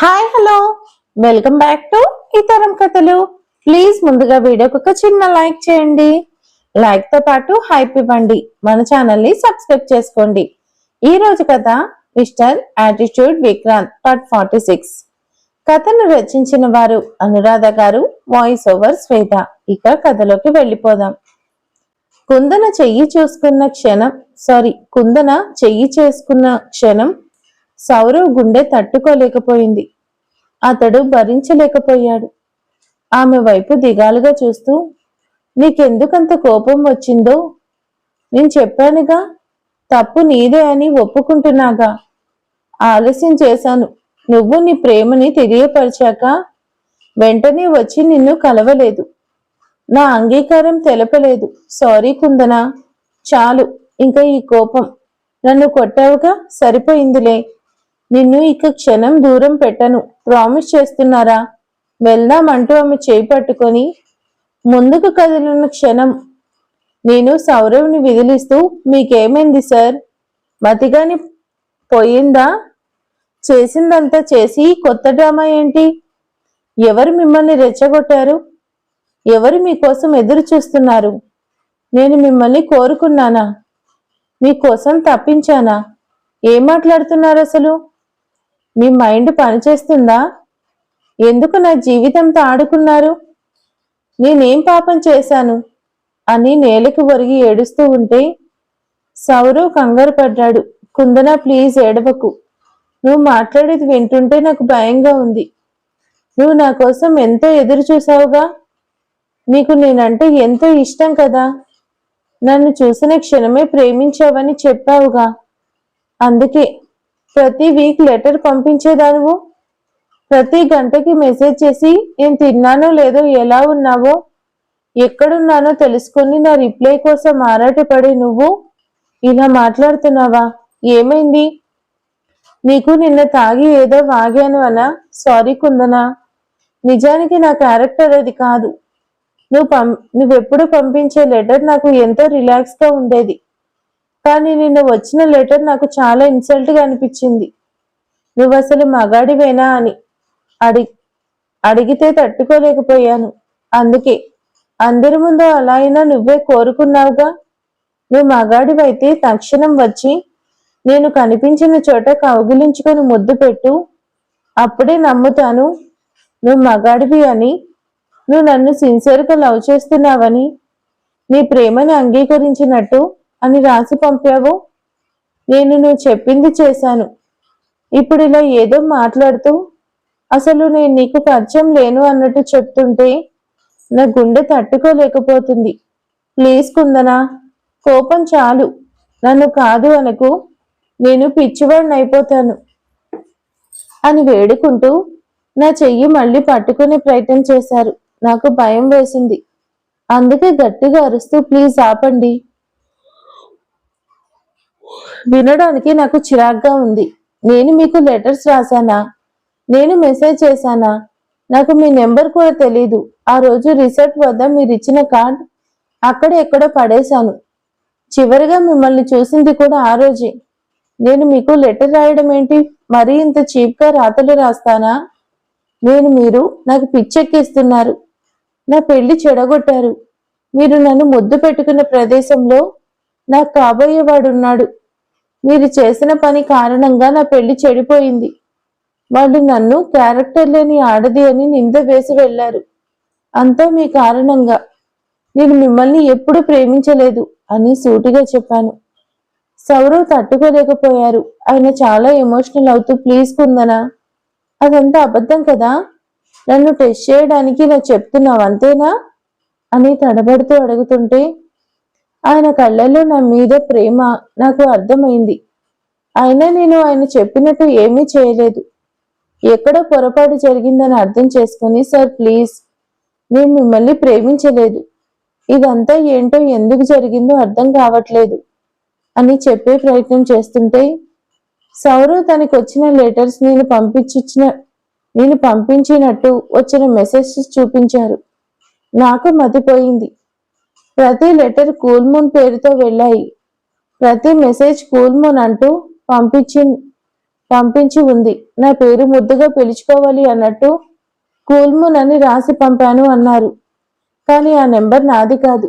Hi hello. Welcome back to ఇతరం కథలు. Please ముందుగా వీడియోకి ఒక చిన్న లైక్ చేయండి. లైక్తో పాటు హైప్ ఇవ్వండి. మన ఛానల్ని సబ్స్క్రైబ్ చేసుకోండి. ఈ రోజు కథ mister attitude Vikrant part forty six. కథను రచించిన వారు అనురాధ గారు వాయిస్ ఓవర్ శ్వేత. ఇక కథలోకి వెళ్ళిపోదాం. కుందన చెయ్యి చూసుకున్న క్షణం సారీ కుందన చెయ్యి చేసుకున్న క్షణం సౌరవ్ గుండె తట్టుకోలేకపోయింది. అతడు భరించలేకపోయాడు. ఆమె వైపు దిగాలుగా చూస్తూ నీకెందుకంత కోపం వచ్చిందో? నేను చెప్పానుగా తప్పు నీదే అని ఒప్పుకుంటున్నాగా. ఆలస్యం చేశాను. నువ్వు నీ ప్రేమని తెలియపరిచాక వెంటనే వచ్చి నిన్ను కలవలేదు. నా అంగీకారం తెలపలేదు. సారీ కుందనా. చాలు. ఇంకా ఈ కోపం. నన్ను కొట్టావుగా? సరిపోయిందిలే. నిన్ను ఇక క్షణం దూరం పెట్టను. ప్రామిస్ చేస్తున్నారా? వెళ్దామంటూ ఆమె చేయి పట్టుకొని ముందుకు కదిలిన క్షణం నేను సౌరవ్ని విదిలిస్తూ మీకేమైంది సార్? మతిగాని పోయిందా? చేసిందంతా చేసి కొత్త డ్రామా ఏంటి? ఎవరు మిమ్మల్ని రెచ్చగొట్టారు? ఎవరు మీకోసం ఎదురు చూస్తున్నారు? నేను మిమ్మల్ని కోరుకున్నానా? మీకోసం తప్పించానా? ఏం మాట్లాడుతున్నారు అసలు? మీ మైండ్ పనిచేస్తుందా? ఎందుకు నా జీవితంతో ఆడుకున్నారు? నేనేం పాపం చేశాను? అని నేలకు ఒరిగి ఏడుస్తూ ఉంటే సౌరవ్ కంగారు పడ్డాడు. కుందన ప్లీజ్ ఏడవకు. నువ్వు మాట్లాడేది వింటుంటే నాకు భయంగా ఉంది. నువ్వు నా కోసం ఎంతో ఎదురు చూసావుగా నీకు నేనంటే ఎంతో ఇష్టం కదా? నన్ను చూసిన క్షణమే ప్రేమించావని చెప్పావుగా? అందుకే ప్రతి వీక్ లెటర్ పంపించేదానువు? ప్రతి గంటకి మెసేజ్ చేసి నేను తిన్నానో లేదో ఎలా ఉన్నావో ఎక్కడున్నానో తెలుసుకొని నా రిప్లై కోసం ఆరాటపడి నువ్వు ఇలా మాట్లాడుతున్నావా? ఏమైంది? నీకు నిన్న తాగి ఏదో వాగాను అనా? సారీ కుందనా? నిజానికి నా క్యారెక్టర్ అది కాదు. నువ్వు పం నువ్వెప్పుడు పంపించే లెటర్ నాకు ఎంతో రిలాక్స్గా ఉండేది. కానీ నిన్న వచ్చిన లెటర్ నాకు చాలా ఇన్సల్ట్గా అనిపించింది. నువ్వు అసలు మగాడివేనా? అని అడి అడిగితే తట్టుకోలేకపోయాను. అందుకే అందరి ముందు అలా అయినా నువ్వే కోరుకున్నావుగా? నువ్వు మగాడివైతే తక్షణం వచ్చి నేను కనిపించిన చోట కౌగిలించుకొని ముద్దు పెట్టు. అప్పుడే నమ్ముతాను. నువ్వు మగాడివి అని. నువ్వు నన్ను సిన్సియర్గా లవ్ చేస్తున్నావని. నీ ప్రేమని అంగీకరించినట్టు. అని రాసి పంపావు? నేను నువ్వు చెప్పింది చేశాను. ఇప్పుడు ఇలా ఏదో మాట్లాడుతూ అసలు నేను నీకు పరిచయం లేను అన్నట్టు చెప్తుంటే నా గుండె తట్టుకోలేకపోతుంది. ప్లీజ్ కుందనా కోపం చాలు. నన్ను కాదు అనకు. నేను పిచ్చివాడిని అయిపోతాను అని వేడుకుంటూ నా చెయ్యి మళ్ళీ పట్టుకునే ప్రయత్నం చేశారు. నాకు భయం వేసింది. అందుకే గట్టిగా అరుస్తూ ప్లీజ్ ఆపండి. వినడానికి నాకు చిరాగ్గా ఉంది. నేను మీకు లెటర్స్ రాశానా? నేను మెసేజ్ చేశానా? నాకు మీ నెంబర్ కూడా తెలీదు. ఆ రోజు రిసార్ట్ వద్ద మీరు ఇచ్చిన కార్డ్ అక్కడ ఎక్కడో పడేశాను. చివరిగా మిమ్మల్ని చూసింది కూడా ఆ రోజే. నేను మీకు లెటర్ రాయడం ఏంటి? మరీ ఇంత చీప్గా రాతలు రాస్తానా? నేను మీరు నాకు పిచ్చెక్కిస్తున్నారు. నా పెళ్ళి చెడగొట్టారు. మీరు నన్ను ముద్దు పెట్టుకున్న ప్రదేశంలో నాకు కాబోయేవాడున్నాడు. మీరు చేసిన పని కారణంగా నా పెళ్ళి చెడిపోయింది. వాళ్ళు నన్ను క్యారెక్టర్ లేని ఆడది అని నింద వేసి వెళ్ళారు. అంతా మీ కారణంగా. నేను మిమ్మల్ని ఎప్పుడు ప్రేమించలేదు అని సూటిగా చెప్పాను. సౌరవ్ తట్టుకోలేకపోయారు. ఆయన చాలా ఎమోషనల్ అవుతూ ప్లీజ్ కుందనా అదంతా అబద్ధం కదా? నన్ను టెస్ట్ చేయడానికి నా చెప్తున్నావు అంతేనా? అని తడబడుతూ అడుగుతుంటే ఆయన కళ్ళల్లో నా మీద ప్రేమ నాకు అర్థమైంది. అయినా నేను ఆయన చెప్పినట్టు ఏమీ చేయలేదు. ఎక్కడో పొరపాటు జరిగిందని అర్థం చేసుకుని సార్ ప్లీజ్ నేను మిమ్మల్ని ప్రేమించలేదు. ఇదంతా ఏంటో ఎందుకు జరిగిందో అర్థం కావట్లేదు అని చెప్పే ప్రయత్నం చేస్తుంటే సౌరవ్ తనకు వచ్చిన లెటర్స్ నేను పంపించిన నేను పంపించినట్టు వచ్చిన మెసేజ్ చూపించారు. నాకు మతిపోయింది. ప్రతి లెటర్ కూల్మూన్ పేరుతో వెళ్ళాయి. ప్రతి మెసేజ్ కూల్మూన్ అంటూ పంపించి పంపించి ఉంది. నా పేరు ముద్దుగా పిలుచుకోవాలి అన్నట్టు కూల్మున్ అని రాసి పంపాను అన్నారు. కానీ ఆ నెంబర్ నాది కాదు.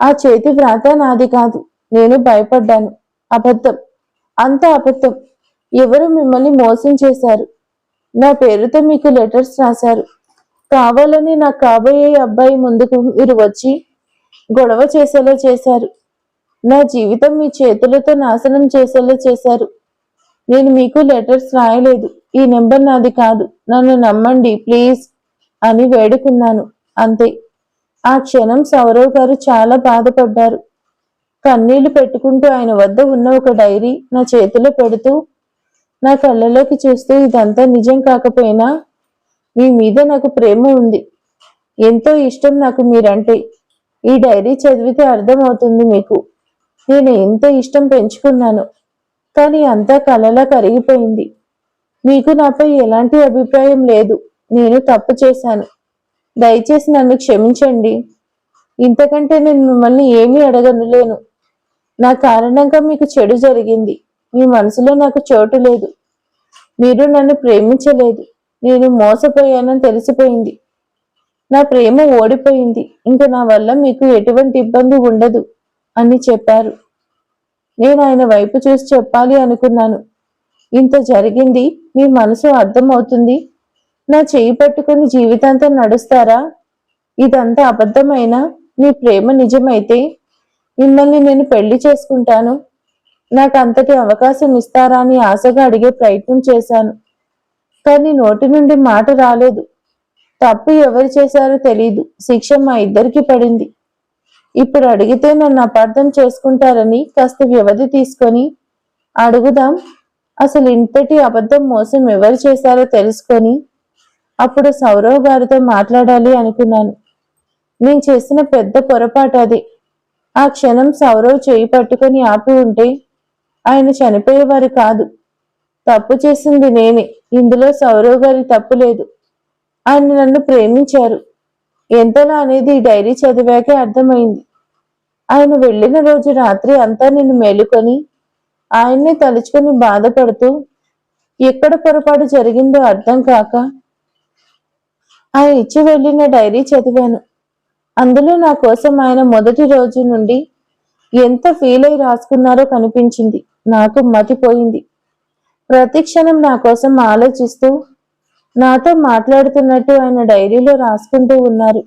ఆ చేతి వ్రాత నాది కాదు. నేను భయపడ్డాను. అబద్ధం. అంత అబద్ధం. ఎవరు మిమ్మల్ని మోసం చేశారు? నా పేరుతో మీకు లెటర్స్ రాశారు. కావాలని నా కాబోయే అబ్బాయి ముందుకు మీరు వచ్చి గొడవ చేసేలా చేశారు. నా జీవితం మీ చేతులతో నాశనం చేసేలా చేశారు. నేను మీకు లెటర్స్ రాయలేదు. ఈ నెంబర్ నాది కాదు. నన్ను నమ్మండి ప్లీజ్ అని వేడుకున్నాను. అంతే. ఆ క్షణం సౌరవ్ గారు చాలా బాధపడ్డారు. కన్నీళ్ళు పెట్టుకుంటూ ఆయన వద్ద ఉన్న ఒక డైరీ నా చేతిలో పెడుతూ నా కళ్ళలోకి చూస్తూ ఇదంతా నిజం కాకపోయినా మీ మీద నాకు ప్రేమ ఉంది. ఎంతో ఇష్టం నాకు మీరంటే. ఈ డైరీ చదివితే అర్థమవుతుంది మీకు. నేను ఎంత ఇష్టం పెంచుకున్నాను కానీ అంతా కలలా కరిగిపోయింది. మీకు నాపై ఎలాంటి అభిప్రాయం లేదు నేను తప్పు చేశాను. దయచేసి నన్ను క్షమించండి. ఇంతకంటే నేను మిమ్మల్ని ఏమీ అడగనులేను. నా కారణంగా మీకు చెడు జరిగింది. మీ మనసులో నాకు చోటు లేదు. మీరు నన్ను ప్రేమించలేదు. నేను మోసపోయానని తెలిసిపోయింది. నా ప్రేమ ఓడిపోయింది. ఇంకా నా వల్ల మీకు ఎటువంటి ఇబ్బంది ఉండదు అని చెప్పారు. నేను ఆయన వైపు చూసి చెప్పాలి అనుకున్నాను. ఇంత జరిగింది మీ మనసు అర్థమవుతుంది? నా చేయి పట్టుకుని జీవితాంతం నడుస్తారా? ఇదంతా అబద్ధమైనా? మీ ప్రేమ నిజమైతే మిమ్మల్ని నేను పెళ్ళి చేసుకుంటాను. నాకు అంతటి అవకాశం ఇస్తారా అని ఆశగా అడిగే ప్రయత్నం చేశాను. కానీ నోటి నుండి మాట రాలేదు. తప్పు ఎవరు చేశారో తెలియదు శిక్ష మా ఇద్దరికి పడింది. ఇప్పుడు అడిగితే నన్ను అపార్థం చేసుకుంటారని కాస్త వ్యవధి తీసుకొని అడుగుదాం. అసలు ఇంతటి అబద్ధం మోసం ఎవరు చేశారో తెలుసుకొని అప్పుడు సౌరవ్ గారితో మాట్లాడాలి అనుకున్నాను. నేను చేసిన పెద్ద పొరపాటు అది. ఆ క్షణం సౌరవ్ చేయి పట్టుకొని ఆపి ఉంటే ఆయన చనిపోయేవారు కాదు. తప్పు చేసింది నేనే. ఇందులో సౌరవ్ గారి తప్పు లేదు. ఆయన నన్ను ప్రేమించారు. ఎంతలా అనేది ఈ డైరీ చదివాకే అర్థమైంది. ఆయన వెళ్ళిన రోజు రాత్రి అంతా నిన్ను మేలుకొని ఆయన్నే తలుచుకొని బాధపడుతూ ఎక్కడ పొరపాటు జరిగిందో అర్థం కాక ఆయన ఇచ్చి వెళ్ళిన డైరీ చదివాను. అందులో నా కోసం ఆయన మొదటి రోజు నుండి ఎంత ఫీల్ అయి రాసుకున్నారో కనిపించింది. నాకు మతిపోయింది. ప్రతి క్షణం నా కోసం ఆలోచిస్తూ నాతో మాట్లాడుతున్నట్టు ఆయన డైరీలో రాసుకుంటూ ఉన్నారు.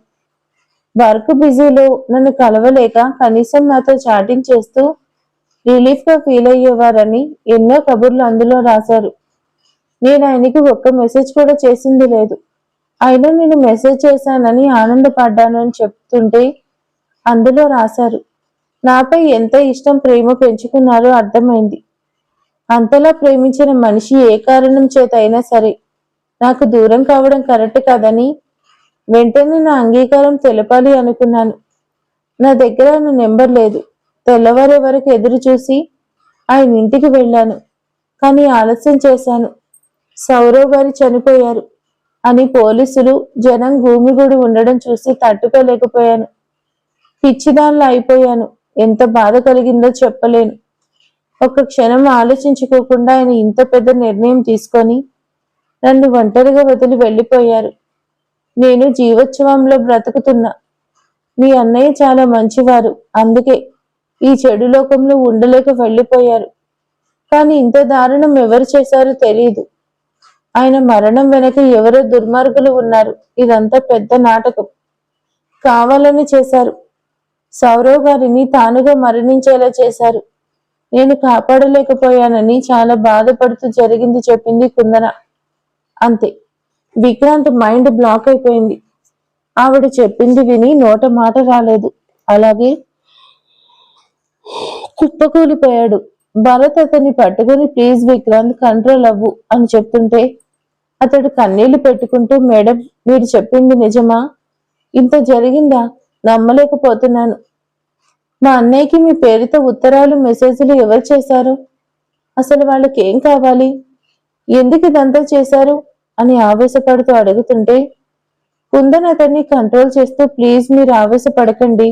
వర్క్ బిజీలో నన్ను కలవలేక కనీసం నాతో చాటింగ్ చేస్తూ రిలీఫ్గా ఫీల్ అయ్యేవారని ఎన్నో కబుర్లు అందులో రాశారు. నేను ఆయనకి ఒక్క మెసేజ్ కూడా చేసింది లేదు. అయినా నేను మెసేజ్ చేశానని ఆనందపడ్డాను అని చెప్తుంటే అందులో రాశారు. నాపై ఎంత ఇష్టం ప్రేమ పెంచుకున్నారో అర్థమైంది. అంతలా ప్రేమించిన మనిషి ఏ కారణం చేత అయినా సరే నాకు దూరం కావడం కరెక్ట్ కాదని వెంటనే నా అంగీకారం తెలపాలి అనుకున్నాను. నా దగ్గర నా నెంబర్ లేదు. తెల్లవారే వరకు ఎదురు చూసి ఆయన ఇంటికి వెళ్ళాను. కానీ ఆలస్యం చేశాను. సౌరవ్ గారు చనిపోయారు అని పోలీసులు జనం భూమిగుడి ఉండడం చూసి తట్టుకోలేకపోయాను. పిచ్చిదానిలో అయిపోయాను. ఎంత బాధ కలిగిందో చెప్పలేను. ఒక క్షణం ఆలోచించుకోకుండా ఆయన ఇంత పెద్ద నిర్ణయం తీసుకొని నన్ను ఒంటరిగా వదిలి వెళ్ళిపోయారు. నేను జీవోత్సవంలో బ్రతుకుతున్నా. మీ అన్నయ్య చాలా మంచివారు. అందుకే ఈ చెడు లోకంలో ఉండలేక వెళ్ళిపోయారు. కానీ ఇంత దారుణం ఎవరు చేశారో తెలియదు ఆయన మరణం వెనక ఎవరో దుర్మార్గులు ఉన్నారు. ఇదంతా పెద్ద నాటకం. కావాలని చేశారు. సౌరవ్ గారిని తానుగా మరణించేలా చేశారు. నేను కాపాడలేకపోయానని చాలా బాధపడుతూ జరిగింది చెప్పింది కుందన. అంతే. విక్రాంత్ మైండ్ బ్లాక్ అయిపోయింది. ఆవిడ చెప్పింది విని నోట మాట రాలేదు. అలాగే కుప్పకూలిపోయాడు. భరత్ అతన్ని పట్టుకుని ప్లీజ్ విక్రాంత్ కంట్రోల్ అవ్వు అని చెప్తుంటే అతడు కన్నీళ్ళు పెట్టుకుంటూ మేడం మీరు చెప్పింది నిజమా? ఇంత జరిగిందా? నమ్మలేకపోతున్నాను. మా అన్నయ్యకి మీ పేరుతో ఉత్తరాలు మెసేజ్లు ఎవరు చేశారు? అసలు వాళ్ళకి ఏం కావాలి? ఎందుకు ఇదంతా చేశారు అని ఆవేశపడుతూ అడుగుతుంటే కుందన్ అతన్ని కంట్రోల్ చేస్తూ ప్లీజ్ మీరు ఆవేశపడకండి.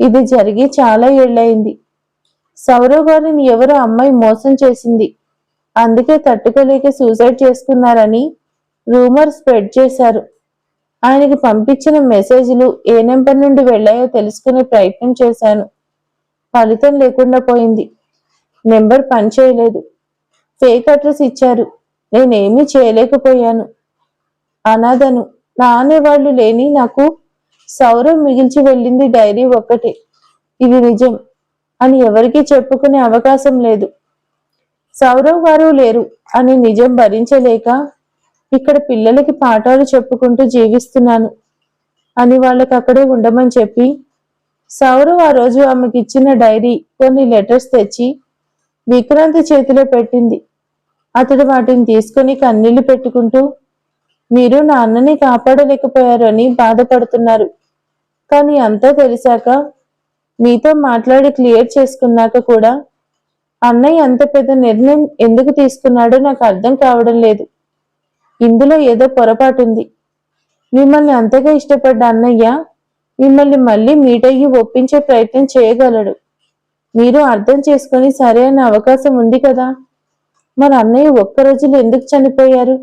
ఇది జరిగి చాలా ఏళ్ళయింది. సౌరవ్ గారిని ఎవరో అమ్మాయి మోసం చేసింది. అందుకే తట్టుకోలేక సూసైడ్ చేసుకున్నారని రూమర్ స్ప్రెడ్ చేశారు. ఆయనకి పంపించిన మెసేజ్లు ఏ నెంబర్ నుండి వెళ్ళాయో తెలుసుకునే ప్రయత్నం చేశాను. ఫలితం లేకుండా పోయింది. నెంబర్ పనిచేయలేదు. ఫేక్ అడ్రస్ ఇచ్చారు. నేనేమీ చేయలేకపోయాను. అనాథను నానేవాళ్ళు లేని నాకు సౌరవ్ మిగిల్చి వెళ్ళింది డైరీ ఒక్కటే. ఇది నిజం అని ఎవరికీ చెప్పుకునే అవకాశం లేదు. సౌరవ్ గారు లేరు అని నిజం భరించలేక ఇక్కడ పిల్లలకి పాఠాలు చెప్పుకుంటూ జీవిస్తున్నాను అని వాళ్ళకి అక్కడే ఉండమని చెప్పి సౌరవ్ ఆ రోజు ఆమెకి ఇచ్చిన డైరీ కొన్ని లెటర్స్ తెచ్చి విక్రాంతి చేతిలో పెట్టింది. అతడు వాటిని తీసుకుని కన్నీళ్ళు పెట్టుకుంటూ మీరు నా అన్నని కాపాడలేకపోయారు అని బాధపడుతున్నారు. కానీ అంతా తెలిసాక మీతో మాట్లాడి క్లియర్ చేసుకున్నాక కూడా అన్నయ్య అంత పెద్ద నిర్ణయం ఎందుకు తీసుకున్నాడో నాకు అర్థం కావడం లేదు. ఇందులో ఏదో పొరపాటు ఉంది. మిమ్మల్ని అంతగా ఇష్టపడ్డ అన్నయ్య మిమ్మల్ని మళ్ళీ మీట్ అయ్యి ఒప్పించే ప్రయత్నం చేయగలడు. మీరు అర్థం చేసుకొని సరైన అవకాశం ఉంది కదా? మరి అన్నయ్య ఒక్క రోజులో ఎందుకు చనిపోయారు?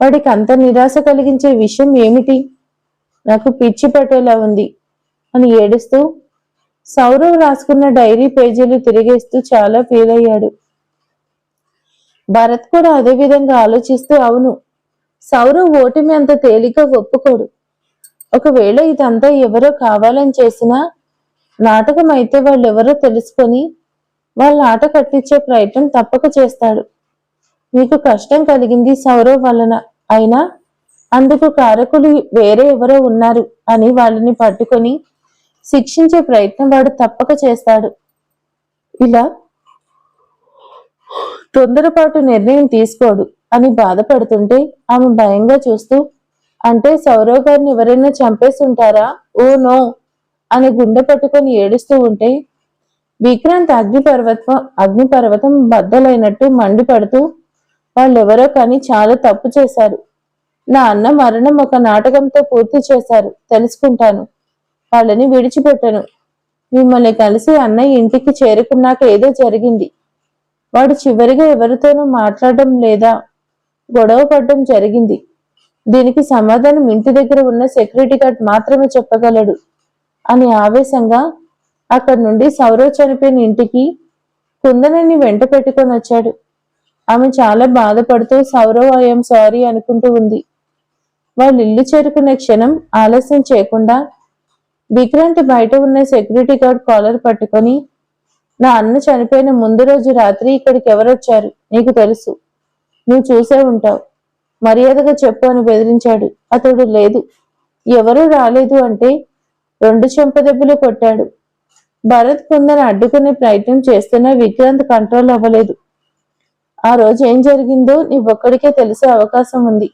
వాడికి అంత నిరాశ కలిగించే విషయం ఏమిటి? నాకు పిచ్చి పట్టేలా ఉంది అని ఏడుస్తూ సౌరవ్ రాసుకున్న డైరీ పేజీలు తిరిగేస్తూ చాలా ఫీల్ అయ్యాడు. భరత్ కూడా అదే విధంగా ఆలోచిస్తూ అవును సౌరవ్ ఓటమి అంత తేలిక ఒప్పుకోడు. ఒకవేళ ఇదంతా ఎవరో కావాలని చేసినా నాటకం అయితే వాళ్ళెవరో తెలుసుకొని వాళ్ళ ఆట కట్టించే ప్రయత్నం తప్పక చేస్తాడు. మీకు కష్టం కలిగింది సౌరవ్ వలన అయినా అందుకు కారకులు వేరే ఎవరో ఉన్నారు అని వాళ్ళని పట్టుకొని శిక్షించే ప్రయత్నం వాడు తప్పక చేస్తాడు. ఇలా తొందరపాటు నిర్ణయం తీసుకోడు అని బాధపడుతుంటే ఆమె భయంగా చూస్తూ అంటే సౌరవ్ గారిని ఎవరైనా చంపేసి ఉంటారా? ఓ నో అని గుండె పట్టుకొని ఏడుస్తూ ఉంటే విక్రాంత్ అగ్నిపర్వతం అగ్నిపర్వతం బద్దలైనట్టు మండిపడుతూ వాళ్ళెవరో కానీ చాలా తప్పు చేశారు. నా అన్న మరణం ఒక నాటకంతో పూర్తి చేశారు. తెలుసుకుంటాను. వాళ్ళని విడిచిపెట్టను. మిమ్మల్ని కలిసి అన్నయ్య ఇంటికి చేరుకున్నాక ఏదో జరిగింది. వాడు చివరిగా ఎవరితోనూ మాట్లాడడం లేదా గొడవ పడడం జరిగింది. దీనికి సమాధానం ఇంటి దగ్గర ఉన్న సెక్యూరిటీ గార్డ్ మాత్రమే చెప్పగలడు అని ఆవేశంగా అక్కడి నుండి సౌరవ్ చనిపోయిన ఇంటికి కుందనని వెంట పెట్టుకొని వచ్చాడు. ఆమె చాలా బాధపడుతూ సౌరవ్ ఐఎమ్ సారీ అనుకుంటూ ఉంది. వాళ్ళు ఇల్లు చేరుకునే క్షణం ఆలస్యం చేయకుండా విక్రాంత్ బయట ఉన్న సెక్యూరిటీ గార్డ్ కాలర్ పట్టుకొని నా అన్న చనిపోయిన ముందు రోజు రాత్రి ఇక్కడికి ఎవరొచ్చారు? నీకు తెలుసు. నువ్వు చూసే ఉంటావు. మర్యాదగా చెప్పు అని బెదిరించాడు. అతడు లేదు. ఎవరూ రాలేదు అంటే రెండు చెంపదెబ్బలు కొట్టాడు. భరత్ కుందన అడ్డుకునే ప్రయత్నం చేస్తున్నా విక్రాంత్ కంట్రోల్ అవ్వలేదు. ఆ రోజు ఏం జరిగిందో నీవొక్కడికే తెలిసే అవకాశం ఉంది.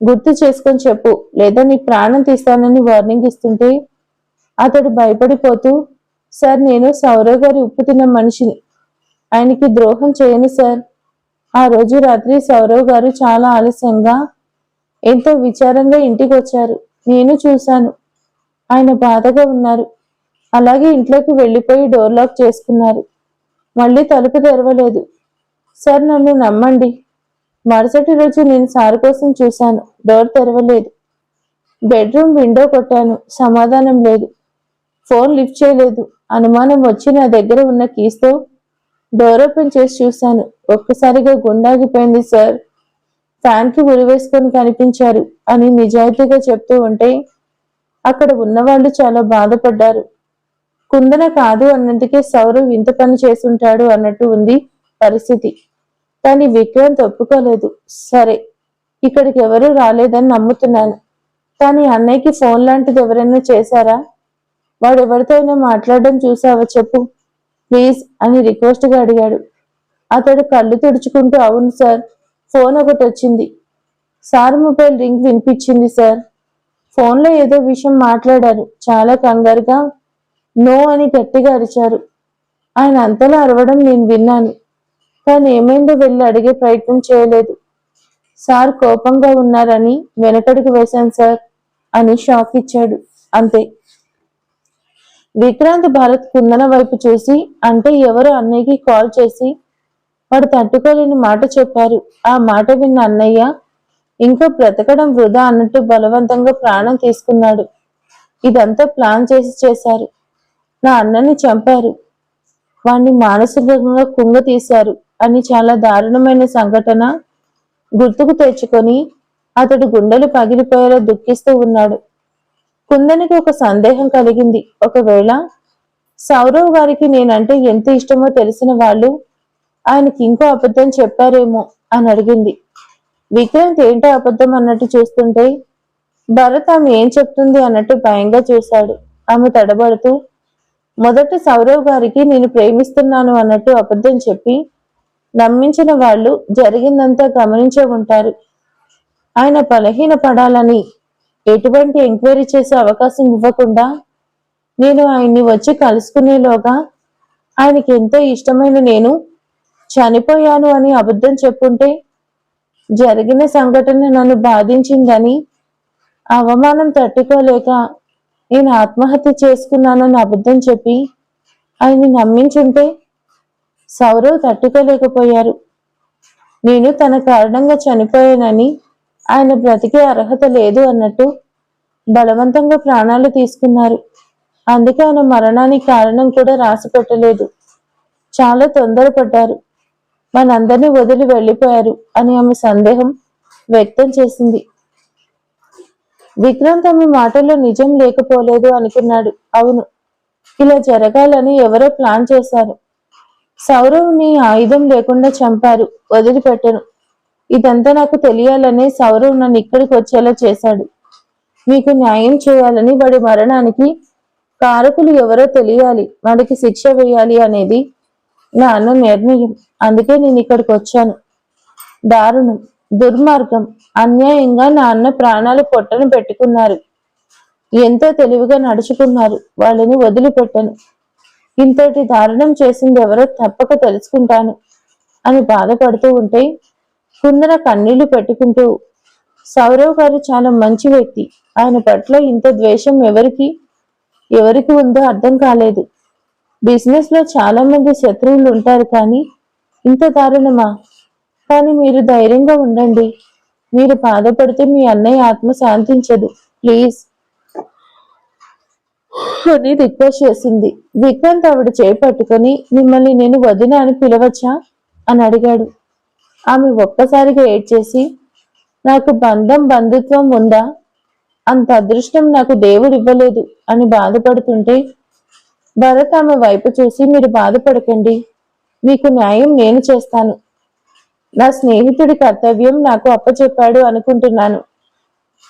గుర్తు చేసుకొని చెప్పు. లేదా నీ ప్రాణం తీస్తానని వార్నింగ్ ఇస్తుంటే అతడు భయపడిపోతూ సార్ నేను సౌరవ్ గారి ఉప్పు తిన్న మనిషిని. ఆయనకి ద్రోహం చేయను సార్. ఆ రోజు రాత్రి సౌరవ్ గారు చాలా ఆలస్యంగా ఎంతో విచారంగా ఇంటికి వచ్చారు నేను చూశాను. ఆయన బాధగా ఉన్నారు. అలాగే ఇంట్లోకి వెళ్ళిపోయి డోర్ లాక్ చేసుకున్నారు. మళ్ళీ తలుపు తెరవలేదు. సార్ నన్ను నమ్మండి. మరుసటి రోజు నేను సార్ కోసం చూశాను. డోర్ తెరవలేదు. బెడ్రూమ్ విండో కొట్టాను. సమాధానం లేదు. ఫోన్ లిఫ్ట్ చేయలేదు. అనుమానం వచ్చి నా దగ్గర ఉన్న కీస్తో డోర్ ఓపెన్ చేసి చూశాను. ఒక్కసారిగా గుండాగిపోయింది సార్ ఫ్యాన్కి ఉరివేసుకొని కనిపించారు అని నిజాయితీగా చెప్తూ ఉంటే అక్కడ ఉన్నవాళ్ళు చాలా బాధపడ్డారు. కుందన కాదు అన్నందుకే సౌరవ్ ఇంత పని చేసుంటాడు అన్నట్టు ఉంది పరిస్థితి. కానీ విక్రాంత్ ఒప్పుకోలేదు. సరే ఇక్కడికి ఎవరూ రాలేదని నమ్ముతున్నాను. కానీ అన్నయ్యకి ఫోన్ లాంటిది ఎవరైనా చేశారా? వాడు ఎవరితో అయినా మాట్లాడడం చూసావా చెప్పు. ప్లీజ్ అని రిక్వెస్ట్గా అడిగాడు. అతడు కళ్ళు తుడుచుకుంటూ అవును సార్ ఫోన్ ఒకటి వచ్చింది. సార్ మొబైల్ రింగ్ వినిపించింది సార్. ఫోన్లో ఏదో విషయం మాట్లాడారు. చాలా కంగారుగా నో అని గట్టిగా అరిచారు. ఆయన అంతలా అరవడం నేను విన్నాను. కానీ ఏమైందో వెళ్ళి అడిగే ప్రయత్నం చేయలేదు. సార్ కోపంగా ఉన్నారని వెనకడుగు వేశాను సార్ అని షాక్ ఇచ్చాడు. అంతే. విక్రాంత్ భారత్ కుందన వైపు చూసి అంటే ఎవరు అన్నయ్యకి కాల్ చేసి వాడు తట్టుకోలేని మాట చెప్పారు. ఆ మాట విన్న అన్నయ్య ఇంకా బ్రతకడం వృధా అన్నట్టు బలవంతంగా ప్రాణం తీసుకున్నాడు. ఇదంతా ప్లాన్ చేసి చేశారు. నా అన్నని చంపారు. వాణ్ణి మానసికంగా కుంగ తీశారు అని చాలా దారుణమైన సంఘటన గుర్తుకు తెచ్చుకొని అతడు గుండెలు పగిలిపోయేలా దుఃఖిస్తూ ఉన్నాడు. కుందనికి ఒక సందేహం కలిగింది. ఒకవేళ సౌరవ్ గారికి నేనంటే ఎంత ఇష్టమో తెలిసిన వాళ్ళు ఆయనకి ఇంకో అబద్ధం చెప్పారేమో అని అడిగింది. విక్రాంత్ ఏంటో అబద్ధం అన్నట్టు చూస్తుంటే భరత్ ఆమె ఏం చెప్తుంది అన్నట్టు భయంగా చూశాడు. ఆమె తడబడుతూ మొదట సౌరవ్ గారికి నేను ప్రేమిస్తున్నాను అన్నట్టు అబద్ధం చెప్పి నమ్మించిన వాళ్ళు జరిగిందంతా గమనించే ఉంటారు. ఆయన బలహీన పడాలని ఎటువంటి ఎంక్వైరీ చేసే అవకాశం ఇవ్వకుండా నేను ఆయన్ని వచ్చి కలుసుకునేలోగా ఆయనకి ఎంతో ఇష్టమైన నేను చనిపోయాను అని అబద్ధం చెప్పుంటే జరిగిన సంఘటన నన్ను బాధించిందని అవమానం తట్టుకోలేక నేను ఆత్మహత్య చేసుకున్నానని అబద్ధం చెప్పి ఆయన్ని నమ్మించుంటే సౌరవ్ తట్టుకోలేకపోయారు. నేను తన కారణంగా చనిపోయానని ఆయన బ్రతికే అర్హత లేదు అన్నట్టు బలవంతంగా ప్రాణాలు తీసుకున్నారు. అందుకే ఆయన మరణానికి కారణం కూడా రాసి పెట్టలేదు. చాలా తొందరపడ్డారు. మనందరినీ వదిలి వెళ్ళిపోయారు అని ఆమె సందేహం వ్యక్తం చేసింది. విక్రాంత్ ఆమె మాటల్లో నిజం లేకపోలేదు అనుకున్నాడు. అవును ఇలా జరగాలని ఎవరో ప్లాన్ చేశారు. సౌరవ్ని ఆయుధం లేకుండా చంపారు వదిలిపెట్టను. ఇదంతా నాకు తెలియాలనే సౌరవ్ నన్ను ఇక్కడికి వచ్చేలా చేశాడు. మీకు న్యాయం చేయాలని వాడి మరణానికి కారకులు ఎవరో తెలియాలి వాడికి శిక్ష వేయాలి అనేది నా అన్న నిర్ణయం అందుకే నేను ఇక్కడికి వచ్చాను. దారుణం. దుర్మార్గం. అన్యాయంగా నా అన్న ప్రాణాలు పొట్టను పెట్టుకున్నారు. ఎంతో తెలివిగా నడుచుకున్నారు. వాళ్ళని వదిలిపెట్టను. ఇంతటి దారుణం చేసింది ఎవరో తప్పక తెలుసుకుంటాను అని బాధపడుతూ ఉంటే కుందన కన్నీళ్ళు పెట్టుకుంటూ సౌరవ్ గారు చాలా మంచి వ్యక్తి. ఆయన పట్ల ఇంత ద్వేషం ఎవరికి? ఎవరికి ఉందో అర్థం కాలేదు. బిజినెస్లో చాలా మంది శత్రువులు ఉంటారు కానీ ఇంత దారుణమా? కానీ మీరు ధైర్యంగా ఉండండి. మీరు బాధపడితే మీ అన్నయ్య ఆత్మ శాంతించదు. ప్లీజ్. అని రిక్వెస్ట్ చేసింది. విక్రాంత్ ఆవిడ చేపట్టుకొని మిమ్మల్ని నేను వదిన అని పిలవచ్చా? అని అడిగాడు. ఆమె ఒక్కసారిగా ఏడ్చేసి నాకు బంధం బంధుత్వం ఉందా? అంత అదృష్టం నాకు దేవుడు ఇవ్వలేదు అని బాధపడుతుంటే భరత్ ఆమె వైపు చూసి మీరు బాధపడకండి. మీకు న్యాయం నేను చేస్తాను. నా స్నేహితుడి కర్తవ్యం నాకు అప్పచెప్పాడు అనుకుంటున్నాను.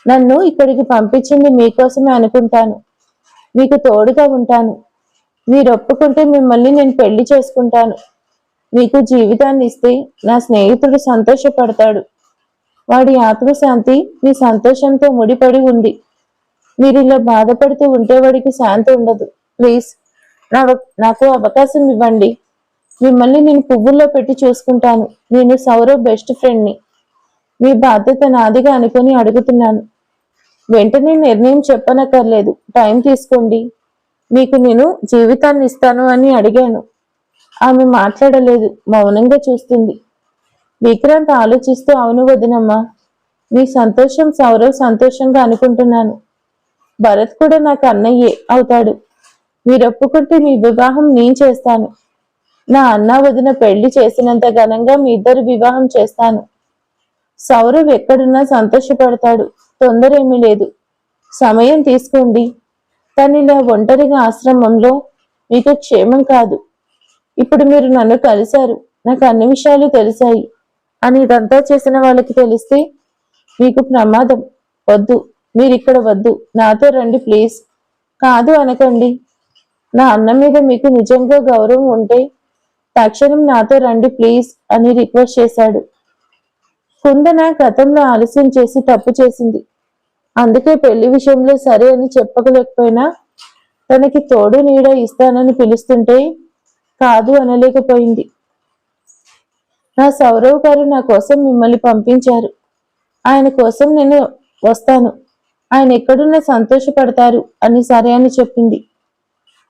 నన్ను ఇక్కడికి పంపించింది మీకోసమే అనుకుంటాను. మీకు తోడుగా ఉంటాను. మీరు ఒప్పుకుంటే మిమ్మల్ని నేను పెళ్ళి చేసుకుంటాను. మీకు జీవితాన్ని ఇస్తే నా స్నేహితుడు సంతోషపడతాడు. వాడి ఆత్మశాంతి మీ సంతోషంతో ముడిపడి ఉంది. మీరు ఇలా బాధపడుతూ ఉంటే వాడికి శాంతి ఉండదు. ప్లీజ్ నా నాకు అవకాశం ఇవ్వండి. మిమ్మల్ని నేను పువ్వుల్లో పెట్టి చూసుకుంటాను. నేను సౌరవ్ బెస్ట్ ఫ్రెండ్ని. మీ బాధ్యత నాదిగా అనుకొని అడుగుతున్నాను. వెంటనే నిర్ణయం చెప్పనక్కర్లేదు. టైం తీసుకోండి. మీకు నేను జీవితాన్ని ఇస్తాను అని అడిగాను. ఆమె మాట్లాడలేదు. మౌనంగా చూస్తుంది. విక్రాంత్ ఆలోచిస్తూ అవును వదినమ్మా. మీ సంతోషం సౌరవ్ సంతోషంగా అనుకుంటున్నాను. భరత్ కూడా నాకు అన్నయ్యే అవుతాడు. మీరు ఒప్పుకుంటే మీ వివాహం నేను చేస్తాను. నా అన్న వదిన పెళ్ళి చేసినంత ఘనంగా మీ ఇద్దరు వివాహం చేస్తాను. సౌరవ్ ఎక్కడున్నా సంతోషపడతాడు. తొందర ఏమీ లేదు. సమయం తీసుకోండి. తను ఇలా ఒంటరిగా ఆశ్రమంలో మీకు క్షేమం కాదు. ఇప్పుడు మీరు నన్ను కలిశారు. నాకు అన్ని విషయాలు తెలిసాయి. అని ఇదంతా చేసిన వాళ్ళకి తెలిస్తే మీకు ప్రమాదం. వద్దు. మీరు ఇక్కడ వద్దు. నాతో రండి ప్లీజ్. కాదు అనకండి. నా అన్న మీద మీకు నిజంగా గౌరవం ఉంటే తక్షణం నాతో రండి ప్లీజ్ అని రిక్వెస్ట్ చేశాడు. కుందన గతంలో ఆలస్యం చేసి తప్పు చేసింది. అందుకే పెళ్ళి విషయంలో సరే అని చెప్పకలేకపోయినా తనకి తోడు నీడ ఇస్తానని పిలుస్తుంటే కాదు అనలేకపోయింది. నా సౌరవ్ గారు నా కోసం మిమ్మల్ని పంపించారు. ఆయన కోసం నేను వస్తాను. ఆయన ఎక్కడున్నా సంతోషపడతారు అని సరే అని చెప్పింది.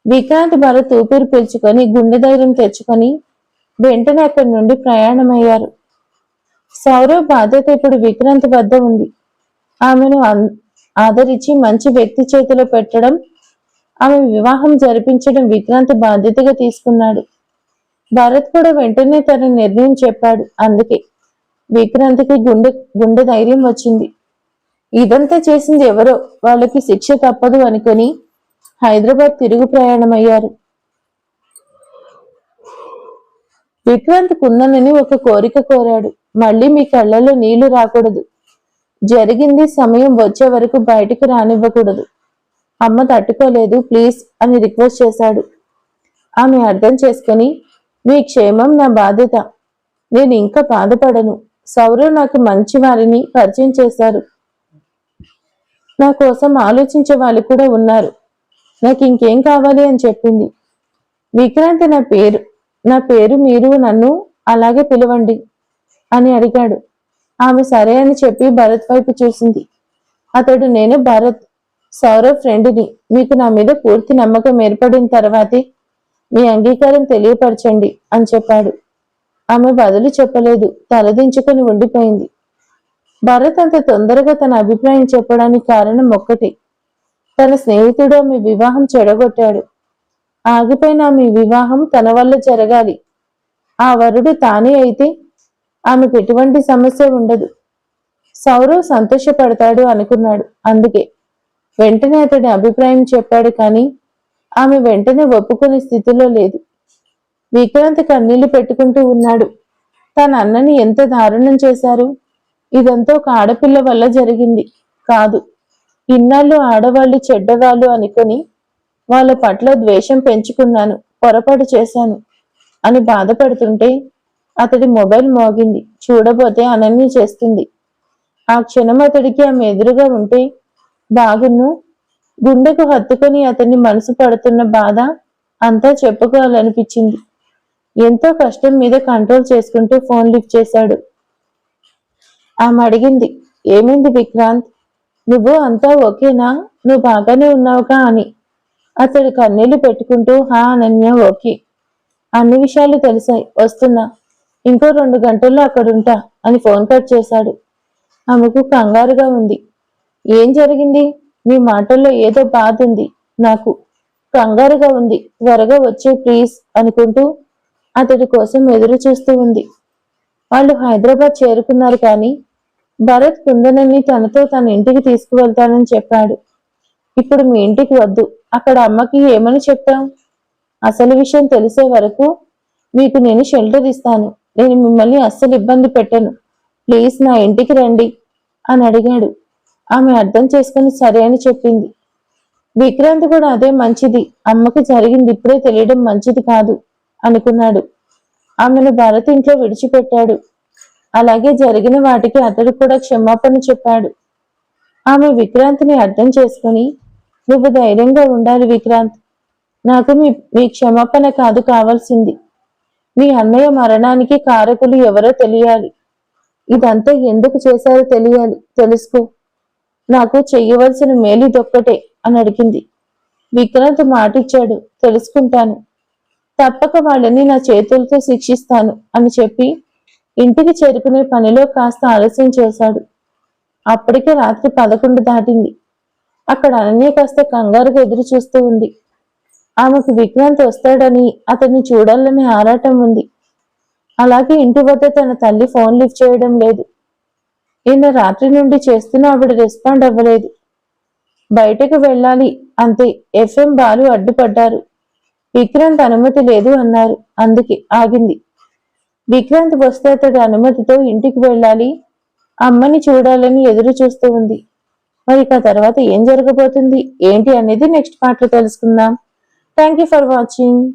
విక్రాంత్ భరత్ ఊపిరి పీల్చుకొని గుండె ధైర్యం తెచ్చుకొని వెంటనే అక్కడి నుండి ప్రయాణమయ్యారు. సౌరవ్ బాధ్యత ఇప్పుడు విక్రాంత్ వద్ద ఉంది. ఆమెను అన్- ఆదరించి మంచి వ్యక్తి చేతిలో పెట్టడం ఆమె వివాహం జరిపించడం విక్రాంత్ బాధ్యతగా తీసుకున్నాడు. భరత్ కూడా వెంటనే తన నిర్ణయం చెప్పాడు. అందుకే విక్రాంత్కి గుండె గుండె ధైర్యం వచ్చింది. ఇదంతా చేసింది ఎవరో? వాళ్ళకి శిక్ష తప్పదు అనుకొని హైదరాబాద్ తిరుగు ప్రయాణమయ్యారు. విక్రాంత్ కుందనని ఒక కోరిక కోరాడు. మళ్ళీ మీ కళ్ళలో నీళ్ళు రాకూడదు. జరిగింది సమయం వచ్చే వరకు బయటకు రానివ్వకూడదు. అమ్మ తట్టుకోలేదు ప్లీజ్ అని రిక్వెస్ట్ చేశాడు. ఆమె అర్థం చేసుకొని మీ క్షేమం నా బాధ్యత. నేను ఇంకా బాధపడను. సౌరవ్ నాకు మంచి వారిని పరిచయం చేశారు. నా కోసం ఆలోచించే వాళ్ళు కూడా ఉన్నారు. నాకు ఇంకేం కావాలి అని చెప్పింది. విక్రాంత్ నా పేరు నా పేరు మీరు నన్ను అలాగే పిలవండి అని అడిగాడు. ఆమె సరే అని చెప్పి భరత్ వైపు చూసింది. అతడు నేను భరత్ సౌరవ్ ఫ్రెండ్ని. మీకు నా మీద పూర్తి నమ్మకం ఏర్పడిన తర్వాతే మీ అంగీకారం తెలియపరచండి అని చెప్పాడు. ఆమె బదులు చెప్పలేదు తలదించుకొని ఉండిపోయింది. భరత్ అంత తొందరగా తన అభిప్రాయం చెప్పడానికి కారణం ఒక్కటి. తన స్నేహితుడు మీ వివాహం చెడగొట్టాడు. ఆగిపోయిన మీ వివాహం తన వల్ల జరగాలి. ఆ వరుడు తానే అయితే ఆమెకు ఎటువంటి సమస్య ఉండదు. సౌరవ్ సంతోషపడతాడు అనుకున్నాడు. అందుకే వెంటనే అతడి అభిప్రాయం చెప్పాడు కానీ ఆమె వెంటనే ఒప్పుకునే స్థితిలో లేదు. విక్రాంత్ కన్నీళ్ళు పెట్టుకుంటూ ఉన్నాడు. తన అన్నని ఎంత దారుణం చేశారు? ఇదంతా ఒక ఆడపిల్ల వల్ల జరిగింది కాదు. ఇన్నాళ్ళు ఆడవాళ్ళు చెడ్డవాళ్ళు అనుకొని వాళ్ళ పట్ల ద్వేషం పెంచుకున్నాను పొరపాటు చేశాను అని బాధపడుతుంటే అతడి మొబైల్ మోగింది. చూడబోతే అనన్య చేస్తుంది. ఆ క్షణం అతడికి ఆమె ఎదురుగా ఉంటే బాగున్ను. గుండెకు హత్తుకొని అతన్ని మనసు పడుతున్న బాధ అంతా చెప్పుకోవాలనిపించింది. ఎంతో కష్టం మీద కంట్రోల్ చేసుకుంటూ ఫోన్ లిఫ్ట్ చేశాడు. ఆమె అడిగింది ఏమైంది విక్రాంత్? నువ్వు అంతా ఓకేనా? నువ్వు బాగానే ఉన్నావుగా అని. అతడు కన్నీళ్ళు పెట్టుకుంటూ హా అనన్య ఓకే. అన్ని విషయాలు తెలిసాయి. వస్తున్నా. ఇంకో రెండు గంటల్లో అక్కడుంటా అని ఫోన్ కట్ చేశాడు. ఆమెకు కంగారుగా ఉంది. ఏం జరిగింది? మీ మాటల్లో ఏదో బాధ ఉంది నాకు. కంగారుగా ఉంది. త్వరగా వచ్చే ప్లీజ్ అనుకుంటూ అతడి కోసం ఎదురు చూస్తూ ఉంది. వాళ్ళు హైదరాబాద్ చేరుకున్నారు కానీ భరత్ కుందనని తనతో తన ఇంటికి తీసుకువెళ్తానని చెప్పాడు. ఇప్పుడు మీ ఇంటికి వద్దు. అక్కడ అమ్మకి ఏమని చెప్పాం? అసలు విషయం తెలిసే వరకు మీకు నేను షెల్టర్ ఇస్తాను. నేను మిమ్మల్ని అస్సలు ఇబ్బంది పెట్టను. ప్లీజ్ నా ఇంటికి రండి అని అడిగాడు. ఆమె అర్థం చేసుకుని సరే అని చెప్పింది. విక్రాంత్ కూడా అదే మంచిది. అమ్మకి జరిగింది ఇప్పుడే తెలియడం మంచిది కాదు అనుకున్నాడు. ఆమెను భరత్ ఇంట్లో విడిచిపెట్టాడు. అలాగే జరిగిన వాటికి అతడు కూడా క్షమాపణ చెప్పాడు. ఆమె విక్రాంత్ని అర్థం చేసుకుని నువ్వు ధైర్యంగా ఉండాలి విక్రాంత్. నాకు మీ మీ క్షమాపణ కాదు కావాల్సింది. మీ అన్నయ్య మరణానికి కారకులు ఎవరో తెలియాలి. ఇదంతా ఎందుకు చేశారో తెలియాలి. తెలుసుకో. నాకు చెయ్యవలసిన మేలు ఇదొక్కటే అని అడిగింది. విక్రాంత్ మాటిచ్చాడు తెలుసుకుంటాను. తప్పక వాళ్ళని నా చేతులతో శిక్షిస్తాను అని చెప్పి ఇంటికి చేరుకునే పనిలో కాస్త ఆలస్యం చేశాడు. అప్పటికే రాత్రి పదకొండు దాటింది. అక్కడ అనన్య కాస్త కంగారుగా ఎదురు చూస్తూ ఉంది. ఆమెకు విక్రాంత్ వస్తాడని అతన్ని చూడాలని ఆరాటం ఉంది. అలాగే ఇంటి వద్ద తన తల్లి ఫోన్ లిఫ్ట్ చేయడం లేదు. నిన్న రాత్రి నుండి చేస్తున్న ఆవిడ రెస్పాండ్ అవ్వలేదు. బయటకు వెళ్ళాలి అంతే ఎఫ్ఎం బాలు అడ్డుపడ్డారు. విక్రాంత్ అనుమతి లేదు అన్నారు. అందుకే ఆగింది. విక్రాంత్ వస్తే అతడి అనుమతితో ఇంటికి వెళ్ళాలి. అమ్మని చూడాలని ఎదురు చూస్తూ ఉంది. మరి ఇక తర్వాత ఏం జరగబోతుంది? ఏంటి అనేది నెక్స్ట్ పాటలో తెలుసుకుందాం. Thank you for watching